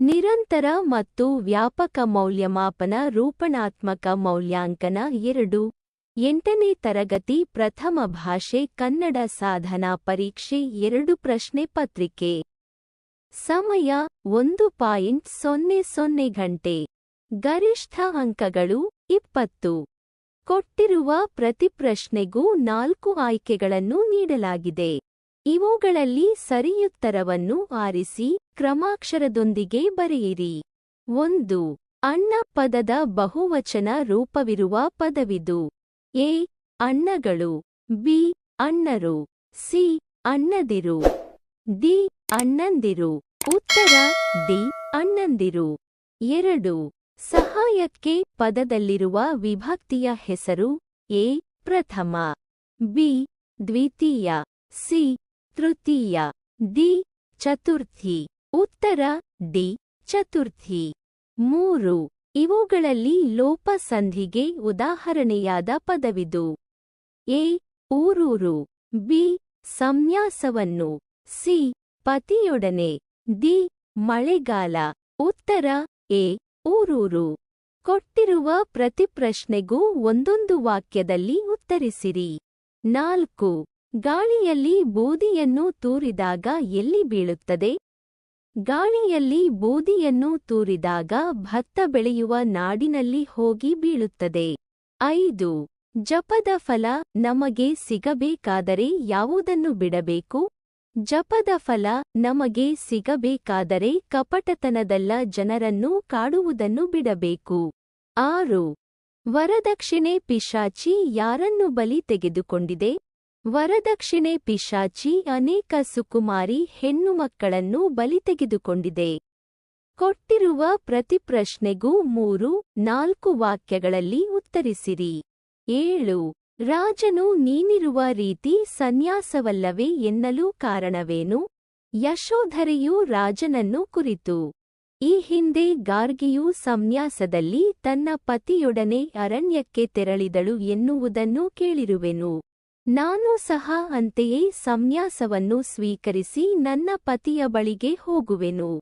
ನಿರಂತರ ಮತ್ತು ವ್ಯಾಪಕ ಮೌಲ್ಯಮಾಪನ ರೂಪಣಾತ್ಮಕ ಮೌಲ್ಯಾಂಕನ ಎರಡು. ಎಂಟನೇ ತರಗತಿ ಪ್ರಥಮ ಭಾಷೆ ಕನ್ನಡ ಸಾಧನಾ ಪರೀಕ್ಷೆ ಎರಡು ಪ್ರಶ್ನೆ ಪತ್ರಿಕೆ. ಸಮಯ ಒಂದು ಪಾಯಿಂಟ್ ಸೊನ್ನೆ ಸೊನ್ನೆ ಗಂಟೆ. ಗರಿಷ್ಠ ಅಂಕಗಳು ಇಪ್ಪತ್ತು. ಕೊಟ್ಟಿರುವ ಪ್ರತಿ ಪ್ರಶ್ನೆಗೂ ನಾಲ್ಕು ಆಯ್ಕೆಗಳನ್ನು ನೀಡಲಾಗಿದೆ. ಇವುಗಳಲ್ಲಿ ಸರಿಯುತ್ತರವನ್ನು ಆರಿಸಿ ಕ್ರಮಾಕ್ಷರದೊಂದಿಗೆ ಬರೆಯಿರಿ. ಒಂದು ಅಣ್ಣ ಪದದ ಬಹುವಚನ ರೂಪವಿರುವ ಪದವಿದು. ಎ ಅಣ್ಣಗಳು ಬಿ ಅಣ್ಣರು ಸಿ ಅಣ್ಣದಿರು ಡಿ ಅಣ್ಣಂದಿರು ಉತ್ತರ, ಡಿ ಅಣ್ಣಂದಿರು ಎರಡು, ಸಹಾಯಕ್ಕೆ ಪದದಲ್ಲಿರುವ ವಿಭಕ್ತಿಯ ಹೆಸರು ಎ, ಪ್ರಥಮ. ಬಿ, ದ್ವಿತೀಯ. ಸಿ ತೃತೀಯ, ದಿ, ಚತುರ್ಥಿ. ಉತ್ತರ, ದಿ, ಚತುರ್ಥಿ. ಮೂರು, ಇವುಗಳಲ್ಲಿ ಲೋಪಸಂಧಿಗೆ ಉದಾಹರಣೆಯಾದ ಪದವಿದು. ಎ, ಊರೂರು. ಬಿ ಸಂನ್ಯಾಸವನ್ನು ಸಿ, ಪತಿಯೊಡನೆ. ಡಿ ಮಳೆಗಾಲ. ಉತ್ತರ, ಎ, ಊರೂರು. ಕೊಟ್ಟಿರುವ ಪ್ರತಿ ಪ್ರಶ್ನೆಗೂ ಒಂದೊಂದು ವಾಕ್ಯದಲ್ಲಿ ಉತ್ತರಿಸಿರಿ. ನಾಲ್ಕು ಗಾಳಿಯಲ್ಲಿ ಬೂದಿಯನ್ನು ತೂರಿದಾಗ ಎಲ್ಲಿ ಬೀಳುತ್ತದೆ? ಗಾಳಿಯಲ್ಲಿ ಬೂದಿಯನ್ನು ತೂರಿದಾಗ ಭತ್ತ ಬೆಳೆಯುವ ನಾಡಿನಲ್ಲಿ ಹೋಗಿ ಬೀಳುತ್ತದೆ. ಐದು. ಜಪದ ಫಲ ನಮಗೆ ಸಿಗಬೇಕಾದರೆ ಯಾವುದನ್ನು ಬಿಡಬೇಕು? ಜಪದ ಫಲ ನಮಗೆ ಸಿಗಬೇಕಾದರೆ ಕಪಟತನದಲ್ಲ ಜನರನ್ನು ಕಾಡುವುದನ್ನು ಬಿಡಬೇಕು. ಆರು. ವರದಕ್ಷಿಣೆ ಪಿಶಾಚಿ ಯಾರನ್ನು ಬಲಿ ತೆಗೆದುಕೊಂಡಿದೆ? ವರದಕ್ಷಿಣೆ ಪಿಶಾಚಿ ಅನೇಕ ಸುಕುಮಾರಿ ಹೆಣ್ಣುಮಕ್ಕಳನ್ನು ಬಲಿ ತೆಗೆದುಕೊಂಡಿದೆ. ಕೊಟ್ಟಿರುವ ಪ್ರತಿಪ್ರಶ್ನೆಗೂ ಮೂರು, ನಾಲ್ಕು ವಾಕ್ಯಗಳಲ್ಲಿ ಉತ್ತರಿಸಿರಿ. ಏಳು, ರಾಜನು ನೀನಿರುವ ರೀತಿ ಸನ್ಯಾಸವಲ್ಲವೇ ಎನ್ನಲು ಕಾರಣವೇನು? ಯಶೋಧರೆಯು ರಾಜನನ್ನು ಕುರಿತು, ಈ ಹಿಂದೆ ಗಾರ್ಗಿಯು ಸಂನ್ಯಾಸದಲ್ಲಿ ತನ್ನ ಪತಿಯೊಡನೆ ಅರಣ್ಯಕ್ಕೆ ತೆರಳಿದಳು ಎನ್ನುವುದನ್ನು ಕೇಳಿರುವೆನು. ನಾನು ಸಹ ಅಂತೆಯೇ ಸಂನ್ಯಾಸವನ್ನು ಸ್ವೀಕರಿಸಿ ನನ್ನ ಪತಿಯ ಬಳಿಗೆ ಹೋಗುವೆನು.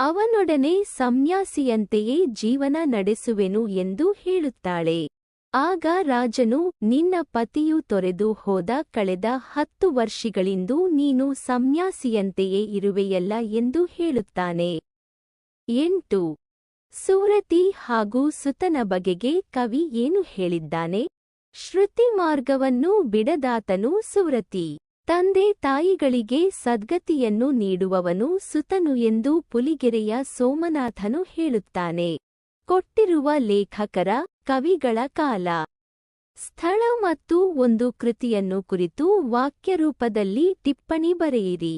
ಅವನೊಡನೆ ಸಂನ್ಯಾಸಿಯಂತೆಯೇ ಜೀವನ ನಡೆಸುವೆನು ಎಂದು ಹೇಳುತ್ತಾಳೆ. ಆಗ ರಾಜನು, ನಿನ್ನ ಪತಿಯು ತೊರೆದು ಹೋದ ಕಳೆದ ಹತ್ತು ವರ್ಷಗಳಿಂದೂ ನೀನು ಸಂನ್ಯಾಸಿಯಂತೆಯೇ ಇರುವೆಯಲ್ಲ ಎಂದು ಹೇಳುತ್ತಾನೆ. ಎಂಟು. ಸೂರತಿ ಹಾಗೂ ಸುತನ ಬಗೆಗೆ ಕವಿ ಏನು ಹೇಳಿದ್ದಾನೆ? ಶ್ರುತಿ ಮಾರ್ಗವನ್ನು ಬಿಡದಾತನು ಸುರತಿ ತಂದೆ ತಾಯಿಗಳಿಗೆ ಸದ್ಗತಿಯನ್ನು ನೀಡುವವನು ಸುತನು ಎಂದು ಪುಲಿಗೆರೆಯ ಸೋಮನಾಥನು ಹೇಳುತ್ತಾನೆ. ಕೊಟ್ಟಿರುವ ಲೇಖಕರ ಕವಿಗಳ ಕಾಲ. ಸ್ಥಳ ಮತ್ತು ಒಂದು ಕೃತಿಯನ್ನು ಕುರಿತು ವಾಕ್ಯರೂಪದಲ್ಲಿ ಟಿಪ್ಪಣಿ ಬರೆಯಿರಿ.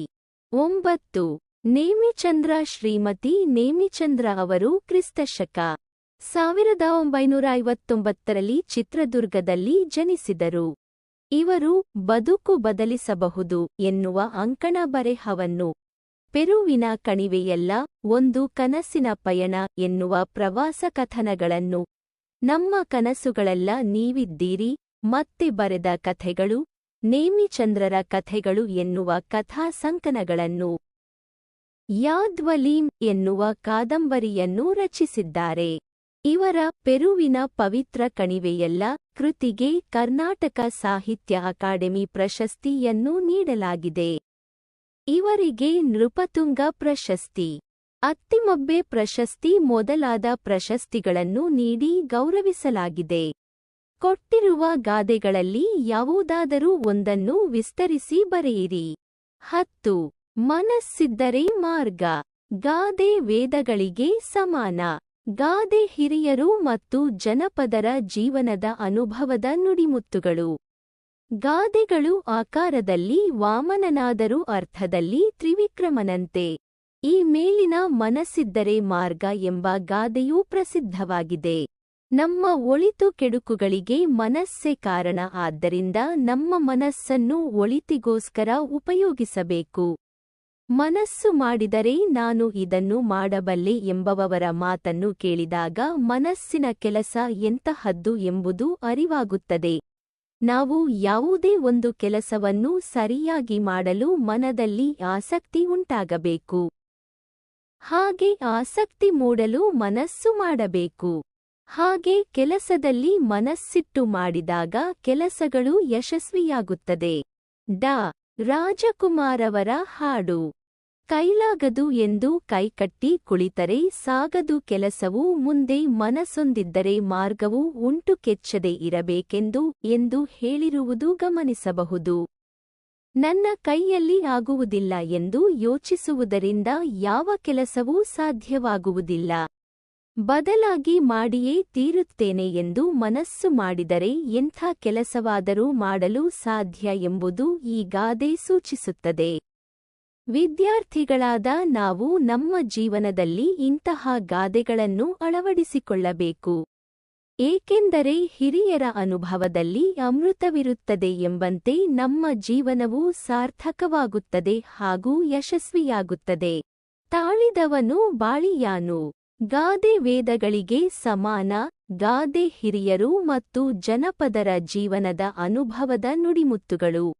ಒಂಬತ್ತು. ನೇಮಿಚಂದ್ರ ಶ್ರೀಮತಿ ನೇಮಿಚಂದ್ರ ಅವರು ಕ್ರಿಸ್ತಶಕ. ಸಾವಿರದ ಒಂಬೈನೂರ ಐವತ್ತೊಂಬತ್ತರಲ್ಲಿ ಚಿತ್ರದುರ್ಗದಲ್ಲಿ ಜನಿಸಿದರು. ಇವರು ಬದುಕು ಬದಲಿಸಬಹುದು ಎನ್ನುವ ಅಂಕಣ ಬರೆಹವನ್ನು ಪೆರುವಿನ ಕಣಿವೆಯಲ್ಲ ಒಂದು ಕನಸಿನ ಪಯಣ ಎನ್ನುವ ಪ್ರವಾಸ ಕಥನಗಳನ್ನು ನಮ್ಮ ಕನಸುಗಳೆಲ್ಲ ನೀವಿದ್ದೀರಿ, ಮತ್ತೆ ಬರೆದ ಕಥೆಗಳು, ನೇಮಿಚಂದ್ರರ ಕಥೆಗಳು ಎನ್ನುವ ಕಥಾ ಸಂಕನಗಳನ್ನು ಯಾದ್ವಲೀಂ ಎನ್ನುವ ಕಾದಂಬರಿಯನ್ನು ರಚಿಸಿದ್ದಾರೆ. ಇವರ ಪೆರುವಿನ ಪವಿತ್ರ ಕಣಿವೆಯಲ್ಲ ಕೃತಿಗೆ ಕರ್ನಾಟಕ ಸಾಹಿತ್ಯ ಅಕಾಡೆಮಿ ಪ್ರಶಸ್ತಿಯನ್ನು ನೀಡಲಾಗಿದೆ. ಇವರಿಗೆ ನೃಪತುಂಗ ಪ್ರಶಸ್ತಿ. ಅತ್ತಿಮಬ್ಬೆ ಪ್ರಶಸ್ತಿ ಮೊದಲಾದ ಪ್ರಶಸ್ತಿಗಳನ್ನು ನೀಡಿ ಗೌರವಿಸಲಾಗಿದೆ. ಕೊಟ್ಟಿರುವ ಗಾದೆಗಳಲ್ಲಿ ಯಾವುದಾದರೂ ಒಂದನ್ನು ವಿಸ್ತರಿಸಿ ಬರೆಯಿರಿ. ಹತ್ತು. ಮನಸ್ಸಿದ್ದರೆ ಮಾರ್ಗ. ಗಾದೆ ವೇದಗಳಿಗೆ ಸಮಾನ. ಗಾದೆ ಹಿರಿಯರು ಮತ್ತು ಜನಪದರ ಜೀವನದ ಅನುಭವದ ನುಡಿಮುತ್ತುಗಳು. ಗಾದೆಗಳು ಆಕಾರದಲ್ಲಿ ವಾಮನನಾದರೂ ಅರ್ಥದಲ್ಲಿ ತ್ರಿವಿಕ್ರಮನಂತೆ. ಈ ಮೇಲಿನ ಮನಸ್ಸಿದ್ದರೆ ಮಾರ್ಗ ಎಂಬ ಗಾದೆಯೂ ಪ್ರಸಿದ್ಧವಾಗಿದೆ. ನಮ್ಮ ಒಳಿತು ಕೆಡುಕುಗಳಿಗೆ ಮನಸ್ಸೇ ಕಾರಣ ಆದ್ದರಿಂದ ನಮ್ಮ ಮನಸ್ಸನ್ನು ಒಳಿತಿಗೋಸ್ಕರ ಉಪಯೋಗಿಸಬೇಕು. ಮನಸ್ಸು ಮಾಡಿದರೆ ನಾನು ಇದನ್ನು ಮಾಡಬಲ್ಲೆ ಎಂಬವರ ಮಾತನ್ನು ಕೇಳಿದಾಗ ಮನಸ್ಸಿನ ಕೆಲಸ ಎಂತಹದ್ದು ಎಂಬುದು ಅರಿವಾಗುತ್ತದೆ. ನಾವು ಯಾವುದೇ ಒಂದು ಕೆಲಸವನ್ನು ಸರಿಯಾಗಿ ಮಾಡಲು ಮನದಲ್ಲಿ ಆಸಕ್ತಿ ಉಂಟಾಗಬೇಕು. ಹಾಗೆ ಆಸಕ್ತಿ ಮೂಡಲು ಮನಸ್ಸು ಮಾಡಬೇಕು. ಹಾಗೆ ಕೆಲಸದಲ್ಲಿ ಮನಸ್ಸಿಟ್ಟು ಮಾಡಿದಾಗ ಕೆಲಸಗಳು ಯಶಸ್ವಿಯಾಗುತ್ತದೆ. ಡಾ. ರಾಜಕುಮಾರವರ ಹಾಡು. ಕೈಲಾಗದು ಎಂದು ಕೈಕಟ್ಟಿ ಕುಳಿತರೆ ಸಾಗದು ಕೆಲಸವು ಮುಂದೆ ಮನಸೊಂದಿದ್ದರೆ ಮಾರ್ಗವು ಉಂಟು ಕೆಚ್ಚದೆ ಇರಬೇಕೆಂದು ಎಂದು ಹೇಳಿರುವುದು ಗಮನಿಸಬಹುದು. ನನ್ನ ಕೈಯಲ್ಲಿ ಆಗುವುದಿಲ್ಲ ಎಂದು ಯೋಚಿಸುವುದರಿಂದ ಯಾವ ಕೆಲಸವೂ ಸಾಧ್ಯವಾಗುವುದಿಲ್ಲ. ಬದಲಾಗಿ ಮಾಡಿಯೇ ತೀರುತ್ತೇನೆ ಎಂದು ಮನಸ್ಸು ಮಾಡಿದರೆ ಎಂಥ ಕೆಲಸವಾದರೂ ಮಾಡಲು ಸಾಧ್ಯ ಎಂಬುದು ಈ ಗಾದೆ ಸೂಚಿಸುತ್ತದೆ. ವಿದ್ಯಾರ್ಥಿಗಳಾದ ನಾವು ನಮ್ಮ ಜೀವನದಲ್ಲಿ ಇಂತಹ ಗಾದೆಗಳನ್ನು ಅಳವಡಿಸಿಕೊಳ್ಳಬೇಕು. ಏಕೆಂದರೆ ಹಿರಿಯರ ಅನುಭವದಲ್ಲಿ ಅಮೃತವಿರುತ್ತದೆ ಎಂಬಂತೆ ನಮ್ಮ ಜೀವನವು ಸಾರ್ಥಕವಾಗುತ್ತದೆ ಹಾಗೂ ಯಶಸ್ವಿಯಾಗುತ್ತದೆ. ತಾಳಿದವನು ಬಾಳಿಯಾನು. ಗಾದೆ ವೇದಗಳಿಗೆ ಸಮಾನ, ಗಾದೆ ಹಿರಿಯರು ಮತ್ತು ಜನಪದರ ಜೀವನದ ಅನುಭವದ ನುಡಿಮುತ್ತುಗಳು.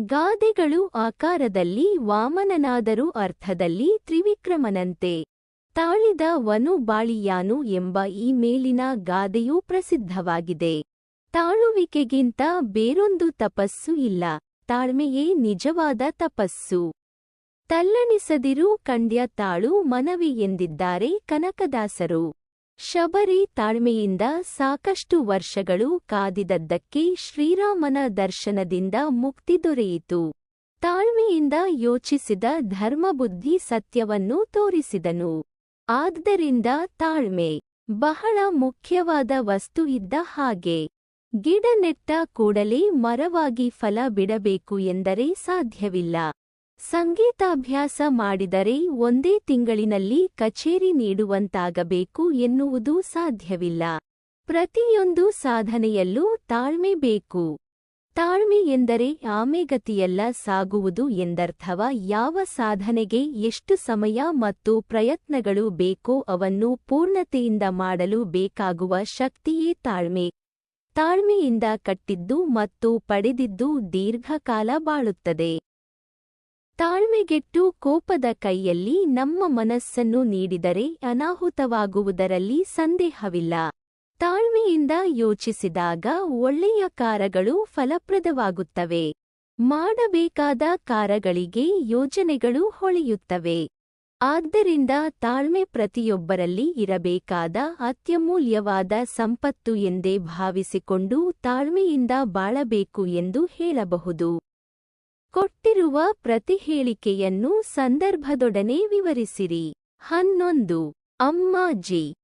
ಗಾದೆಗಳು ಆಕಾರದಲ್ಲಿ ವಾಮನನಾದರೂ ಅರ್ಥದಲ್ಲಿ ತ್ರಿವಿಕ್ರಮನಂತೆ. ತಾಳಿದ ವನು ಬಾಳಿಯಾನು ಎಂಬ ಈ ಮೇಲಿನ ಗಾದೆಯೂ ಪ್ರಸಿದ್ಧವಾಗಿದೆ. ತಾಳುವಿಕೆಗಿಂತ ಬೇರೊಂದು ತಪಸ್ಸು ಇಲ್ಲ, ತಾಳ್ಮೆಯೇ ನಿಜವಾದ ತಪಸ್ಸು. ತಲ್ಲಣಿಸದಿರು ಕಂಡ್ಯ ತಾಳು ಮನವಿ ಎಂದಿದ್ದಾರೆ ಕನಕದಾಸರು. ಶಬರಿ ತಾಳ್ಮೆಯಿಂದ ಸಾಕಷ್ಟು ವರ್ಷಗಳು ಕಾದಿದದ್ದಕ್ಕೆ ಶ್ರೀರಾಮನ ದರ್ಶನದಿಂದ ಮುಕ್ತಿ ದೊರೆಯಿತು. ತಾಳ್ಮೆಯಿಂದ ಯೋಚಿಸಿದ ಧರ್ಮಬುದ್ಧಿ ಸತ್ಯವನ್ನು ತೋರಿಸಿದನು. ಆದ್ದರಿಂದ ತಾಳ್ಮೆ ಬಹಳ ಮುಖ್ಯವಾದ ವಸ್ತು ಇದ್ದ ಹಾಗೆ. ಗಿಡ ನೆಟ್ಟ ಕೂಡಲೇ ಮರವಾಗಿ ಫಲ ಬಿಡಬೇಕು ಎಂದರೆ ಸಾಧ್ಯವಿಲ್ಲ. ಸಂಗೀತಾಭ್ಯಾಸ ಮಾಡಿದರೆ ಒಂದೇ ತಿಂಗಳಿನಲ್ಲಿ ಕಚೇರಿ ನೀಡುವಂತಾಗಬೇಕು ಎನ್ನುವುದು ಸಾಧ್ಯವಿಲ್ಲ. ಪ್ರತಿಯೊಂದು ಸಾಧನೆಯಲ್ಲೂ ತಾಳ್ಮೆ ಬೇಕು. ತಾಳ್ಮೆ ಎಂದರೆ ಆಮೆಗತಿಯೆಲ್ಲ ಸಾಗುವುದು ಎಂದರ್ಥವ ಯಾವ ಸಾಧನೆಗೆ ಎಷ್ಟು ಸಮಯ ಮತ್ತು ಪ್ರಯತ್ನಗಳು ಬೇಕೋ ಅವನ್ನು ಪೂರ್ಣತೆಯಿಂದ ಮಾಡಲು ಬೇಕಾಗುವ ಶಕ್ತಿಯೇ ತಾಳ್ಮೆ. ತಾಳ್ಮೆಯಿಂದ ಕಟ್ಟಿದ್ದು ಮತ್ತು ಪಡೆದಿದ್ದು ದೀರ್ಘಕಾಲ ಬಾಳುತ್ತದೆ. ತಾಳ್ಮೆಗೆಟ್ಟು ಕೋಪದ ಕೈಯಲ್ಲಿ ನಮ್ಮ ಮನಸ್ಸನ್ನು ನೀಡಿದರೆ ಅನಾಹುತವಾಗುವುದರಲ್ಲಿ ಸಂದೇಹವಿಲ್ಲ. ತಾಳ್ಮೆಯಿಂದ ಯೋಚಿಸಿದಾಗ ಒಳ್ಳೆಯ ಕಾರ್ಯಗಳು ಫಲಪ್ರದವಾಗುತ್ತವೆ. ಮಾಡಬೇಕಾದ ಕಾರ್ಯಗಳಿಗೆ ಯೋಜನೆಗಳು ಹೊಳೆಯುತ್ತವೆ. ಆದ್ದರಿಂದ ತಾಳ್ಮೆ ಪ್ರತಿಯೊಬ್ಬರಲ್ಲಿ ಇರಬೇಕಾದ ಅತ್ಯಮೂಲ್ಯವಾದ ಸಂಪತ್ತು ಎಂದೇ ಭಾವಿಸಿಕೊಂಡು ತಾಳ್ಮೆಯಿಂದ ಬಾಳಬೇಕು ಎಂದು ಹೇಳಬಹುದು. ಕೊಟ್ಟಿರುವ ಪ್ರತಿಹೇಳಿಕೆಯನ್ನು ಸಂದರ್ಭದೊಡನೆ ವಿವರಿಸಿರಿ. ಹನ್ನೊಂದು. ಅಮ್ಮಾಜಿ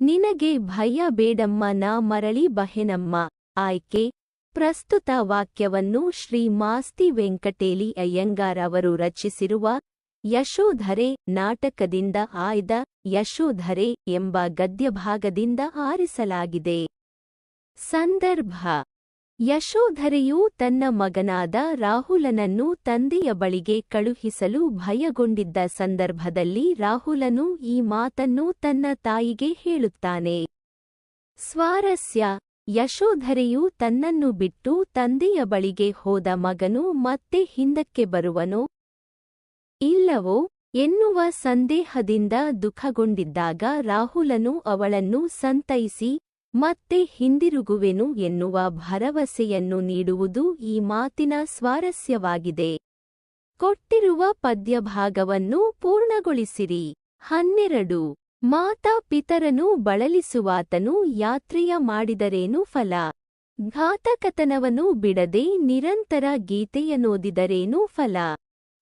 ನಿನಗೆ ಭಯ ಬೇಡಮ್ಮ, ನಾ ಮರಳಿ ಬಹೆನಮ್ಮ. ಆಯ್ಕೆ. ಪ್ರಸ್ತುತ ವಾಕ್ಯವನ್ನು ಶ್ರೀ ಮಾಸ್ತಿ ವೆಂಕಟೇಲಿ ಅಯ್ಯಂಗಾರ್ ಅವರು ರಚಿಸಿರುವ ಯಶೋಧರೆ ನಾಟಕದಿಂದ ಆಯ್ದ ಯಶೋಧರೆ ಎಂಬ ಗದ್ಯಭಾಗದಿಂದ ಆರಿಸಲಾಗಿದೆ. ಸಂದರ್ಭ. ಯಶೋಧರೆಯು ತನ್ನ ಮಗನಾದ ರಾಹುಲನನ್ನು ತಂದೆಯ ಬಳಿಗೆ ಕಳುಹಿಸಲು ಭಯಗೊಂಡಿದ್ದ ಸಂದರ್ಭದಲ್ಲಿ ರಾಹುಲನು ಈ ಮಾತನ್ನು ತನ್ನ ತಾಯಿಗೆ ಹೇಳುತ್ತಾನೆ. ಸ್ವಾರಸ್ಯ, ಯಶೋಧರೆಯು ತನ್ನನ್ನು ಬಿಟ್ಟು ತಂದೆಯ ಬಳಿಗೆ ಹೋದ ಮಗನು ಮತ್ತೆ ಹಿಂದಕ್ಕೆ ಬರುವನೋ? ಇಲ್ಲವೋ? ಎನ್ನುವ ಸಂದೇಹದಿಂದ ದುಃಖಗೊಂಡಿದ್ದಾಗ ರಾಹುಲನು ಅವಳನ್ನು ಸಂತೈಸಿ ಮತ್ತೆ ಹಿಂದಿರುಗುವೆನು ಎನ್ನುವ ಭರವಸೆಯನ್ನು ನೀಡುವುದು ಈ ಮಾತಿನ ಸ್ವಾರಸ್ಯವಾಗಿದೆ. ಕೊಟ್ಟಿರುವ ಪದ್ಯಭಾಗವನ್ನು ಪೂರ್ಣಗೊಳಿಸಿರಿ. ಹನ್ನೆರಡು. ಮಾತಾ ಪಿತರನು ಬಳಲಿಸುವಾತನು ಯಾತ್ರೆಯ ಮಾಡಿದರೇನು ಫಲ? ಘಾತಕತನವನ್ನು ಬಿಡದೆ ನಿರಂತರ ಗೀತೆಯನ್ನೋದಿದರೇನು ಫಲ?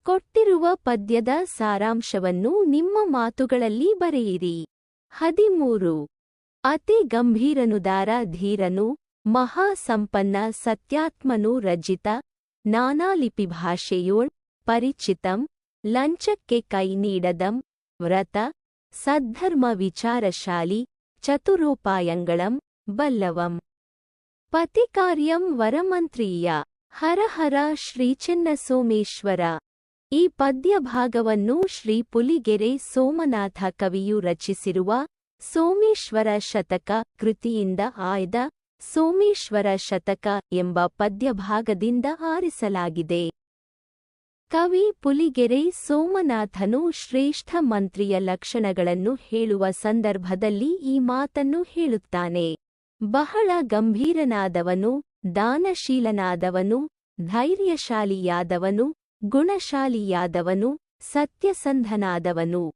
ಕೊಟ್ಟಿರುವ ಪದ್ಯದ ಸಾರಾಂಶವನ್ನು ನಿಮ್ಮ ಮಾತುಗಳಲ್ಲಿ ಬರೆಯಿರಿ. ಹದಿಮೂರು. ಅತಿ ಗಂಭೀರನುದಾರ ಧೀರನು ಮಹಾ ಸಂಪನ್ನ ಸತ್ಯಾತ್ಮನು ರಜಿತ ನಾನಾಲಿಪಿ ಭಾಷೆಯೋಳ್ ಪರಿಚಿತಂ, ಲಂಚಕ್ಕೆ ಕೈ ನೀಡದಂ, ವ್ರತ, ಸದ್ಧರ್ಮ ವಿಚಾರಶಾಲಿ, ಚತುರೋಪಾಯಂಗಳಂ, ಬಲ್ಲವಂ. ಪತಿಕಾರ್ಯಂ ವರಮಂತ್ರೀಯ, ಹರಹರ ಶ್ರೀಚನ್ನ ಸೋಮೇಶ್ವರ ಈ ಪದ್ಯಭಾಗವನ್ನು ಶ್ರೀ ಪುಲಿಗೆರೆ ಸೋಮನಾಥ ಕವಿಯು ರಚಿಸಿರುವ ಸೋಮೇಶ್ವರ ಶತಕ ಕೃತಿಯಿಂದ ಆಯ್ದ ಸೋಮೇಶ್ವರ ಶತಕ ಎಂಬ ಪದ್ಯಭಾಗದಿಂದ ಆರಿಸಲಾಗಿದೆ. ಕವಿ ಪುಲಿಗೆರೆ ಸೋಮನಾಥನು ಶ್ರೇಷ್ಠ ಮಂತ್ರಿಯ ಲಕ್ಷಣಗಳನ್ನು ಹೇಳುವ ಸಂದರ್ಭದಲ್ಲಿ ಈ ಮಾತನ್ನು ಹೇಳುತ್ತಾನೆ. ಬಹಳ ಗಂಭೀರನಾದವನು, ದಾನಶೀಲನಾದವನು, ಧೈರ್ಯಶಾಲಿಯಾದವನು, ಗುಣಶಾಲಿಯಾದವನು, ಸತ್ಯಸಂಧನಾದವನು.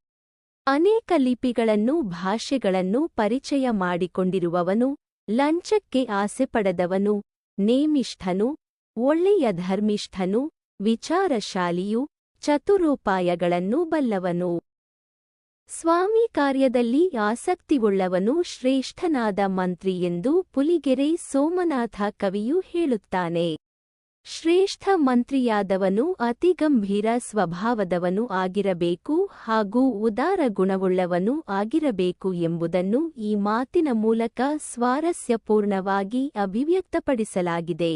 ಅನೇಕ ಲಿಪಿಗಳನ್ನು ಭಾಷೆಗಳನ್ನು ಪರಿಚಯ ಮಾಡಿಕೊಂಡಿರುವವನು, ಲಂಚಕ್ಕೆ ಆಸೆಪಡದವನು ನೇಮಿಷ್ಠನು, ಒಳ್ಳೆಯ ಧರ್ಮಿಷ್ಠನು, ವಿಚಾರಶಾಲಿಯು, ಚತುರೋಪಾಯಗಳನ್ನು ಬಲ್ಲವನು. ಸ್ವಾಮಿ ಕಾರ್ಯದಲ್ಲಿ ಆಸಕ್ತಿವುಳ್ಳವನು ಶ್ರೇಷ್ಠನಾದ ಮಂತ್ರಿ ಎಂದು ಪುಲಿಗೆರೆ ಸೋಮನಾಥ ಕವಿಯು ಹೇಳುತ್ತಾನೆ. ಶ್ರೇಷ್ಠ ಮಂತ್ರಿಯಾದವನು ಅತಿಗಂಭೀರ ಸ್ವಭಾವದವನು ಆಗಿರಬೇಕು ಹಾಗೂ ಉದಾರ ಗುಣವುಳ್ಳವನು ಆಗಿರಬೇಕು ಎಂಬುದನ್ನು ಈ ಮಾತಿನ ಮೂಲಕ ಸ್ವಾರಸ್ಯಪೂರ್ಣವಾಗಿ ಅಭಿವ್ಯಕ್ತಪಡಿಸಲಾಗಿದೆ.